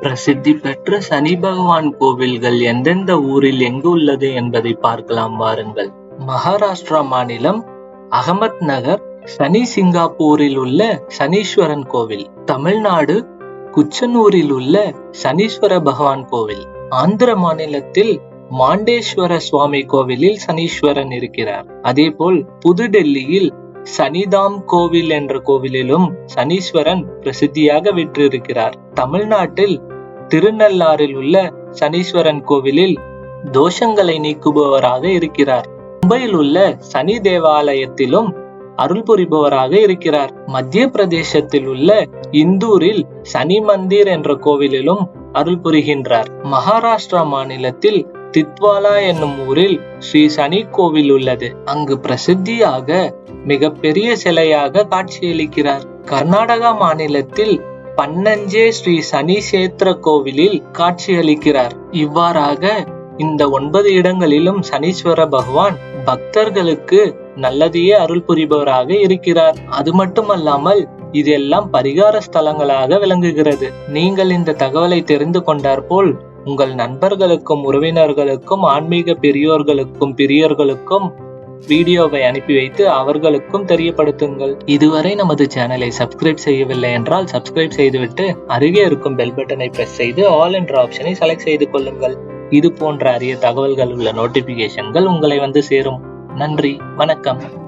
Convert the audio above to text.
பிரசித்தி பெற்ற சனி பகவான் கோவில்கள் எந்தெந்த ஊரில் எங்கு உள்ளது என்பதை பார்க்கலாம் வாருங்கள். மகாராஷ்டிரா மாநிலம் அகமத் நகர் சனி சிங்காப்பூரில் உள்ள சனீஸ்வரன் கோவில். தமிழ்நாடு குச்சனூரில் உள்ள சனீஸ்வர பகவான் கோவில். ஆந்திர மாநிலத்தில் மாண்டேஸ்வர சுவாமி கோவிலில் சனீஸ்வரன் இருக்கிறார். அதேபோல் புதுடெல்லியில் சனிதாம் கோவில் என்ற கோவிலிலும் சனீஸ்வரன் பிரசித்தியாக விற்றிருக்கிறார். தமிழ்நாட்டில் திருநள்ளாறில் உள்ள சனீஸ்வரன் கோவிலில் தோஷங்களை நீக்குபவராக இருக்கிறார். மும்பையில் உள்ள சனி தேவாலயத்திலும் அருள் புரிபவராக இருக்கிறார். மத்திய பிரதேசத்தில் உள்ள இந்தூரில் சனி மந்திர் என்ற கோவிலிலும் அருள் புரிகின்றார். மகாராஷ்டிரா மாநிலத்தில் தித்வாலா என்னும் ஊரில் ஸ்ரீ சனி கோவில் உள்ளது. அங்கு பிரசித்தியாக மிக பெரிய சிலையாக காட்சியளிக்கிறார். கர்நாடகா மாநிலத்தில் பன்னஞ்சே ஸ்ரீ சனி சேத்திர கோவிலில் காட்சியளிக்கிறார். இவ்வாறாக இந்த ஒன்பது இடங்களிலும் சனீஸ்வர பகவான் பக்தர்களுக்கு நல்லதையே அருள் புரிபவராக இருக்கிறார். அது மட்டுமல்லாமல் இதெல்லாம் பரிகார ஸ்தலங்களாக விளங்குகிறது. நீங்கள் இந்த தகவலை தெரிந்து கொண்டாற்போல் உங்கள் நண்பர்களுக்கும் உறவினர்களுக்கும் ஆன்மீக பெரியோர்களுக்கும் பிரியர்களுக்கும் வீடியோவை அனுப்பி வைத்து அவர்களுக்கும் தெரியப்படுத்துங்கள். இதுவரை நமது சேனலை சப்ஸ்கிரைப் செய்யவில்லை என்றால் சப்ஸ்கிரைப் செய்துவிட்டு அருகே இருக்கும் பெல் பட்டனை பிரஸ் செய்து ஆல் என்ற ஆப்ஷனை செலக்ட் செய்து கொள்ளுங்கள். இது போன்ற அரிய தகவல்கள் உள்ள நோட்டிபிகேஷன்கள் உங்களை வந்து சேரும். நன்றி வணக்கம்.